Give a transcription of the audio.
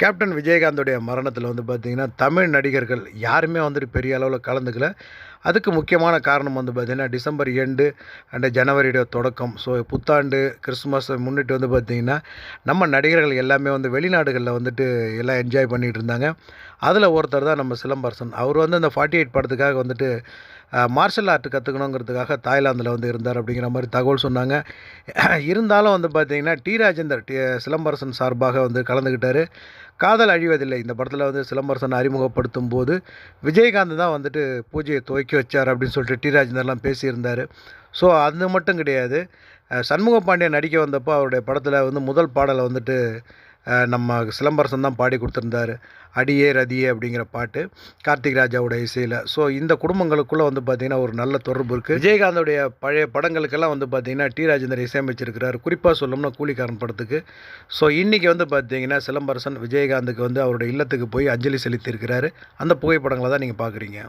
Captain விஜயகாந்தோடைய மரணத்தில் வந்து பார்த்திங்கன்னா தமிழ் நடிகர்கள் யாருமே வந்துட்டு பெரிய அளவில் கலந்துக்கல. அதுக்கு முக்கியமான காரணம் வந்து பார்த்திங்கன்னா டிசம்பர் எண்டு அண்டு ஜனவரியோட தொடக்கம். ஸோ புத்தாண்டு கிறிஸ்மஸ் முன்னிட்டு வந்து பார்த்திங்கன்னா நம்ம நடிகர்கள் எல்லாமே வந்து வெளிநாடுகளில் வந்துட்டு எல்லாம் என்ஜாய் பண்ணிகிட்டு இருந்தாங்க. அதில் ஒருத்தர் தான் நம்ம சிலம்பரசன். அவர் வந்து அந்த ஃபார்ட்டி எயிட் படத்துக்காக வந்துட்டு மார்ஷல் ஆர்ட் கற்றுக்கணுங்கிறதுக்காக தாய்லாந்தில் வந்து இருந்தார் அப்படிங்கிற மாதிரி தகவல் சொன்னாங்க. இருந்தாலும் வந்து பார்த்திங்கன்னா டி. ராஜேந்தர் டி. சிலம்பரசன் சார்பாக வந்து கலந்துக்கிட்டார் காதல் அழிவதில்லை. இந்த படத்தில் வந்து சிலம்பரசன் அறிமுகப்படுத்தும் போது விஜயகாந்த் தான் வந்துட்டு பூஜையை துவக்கி வச்சார் அப்படின்னு சொல்லிட்டு டி. ராஜேந்தர்லாம் பேசியிருந்தார். ஸோ அது மட்டும் கிடையாது. சண்முக பாண்டியன் நடிக்க வந்தப்போ அவருடைய படத்தில் வந்து முதல் பாடலை வந்துட்டு நம்ம சிலம்பரசன் தான் பாடி கொடுத்துருந்தாரு. அடியே ரதியே அப்படிங்கிற பாட்டு கார்த்திக் ராஜாவோட இசையில். ஸோ இந்த குடும்பங்களுக்குள்ளே வந்து பார்த்திங்கன்னா ஒரு நல்ல தொடர்பு இருக்குது விஜயகாந்தோடைய பழைய படங்களுக்கெல்லாம் வந்து பார்த்திங்கன்னா டி. ராஜேந்தர் இசையமைச்சிருக்கிறார். குறிப்பாக சொல்லணும்னா கூலிக்காரன் படத்துக்கு. ஸோ இன்றைக்கி வந்து பார்த்திங்கன்னா சிலம்பரசன் விஜயகாந்துக்கு வந்து அவருடைய இல்லத்துக்கு போய் அஞ்சலி செலுத்தியிருக்கிறாரு. அந்த புகைப்படங்களை தான் நீங்கள் பார்க்குறீங்க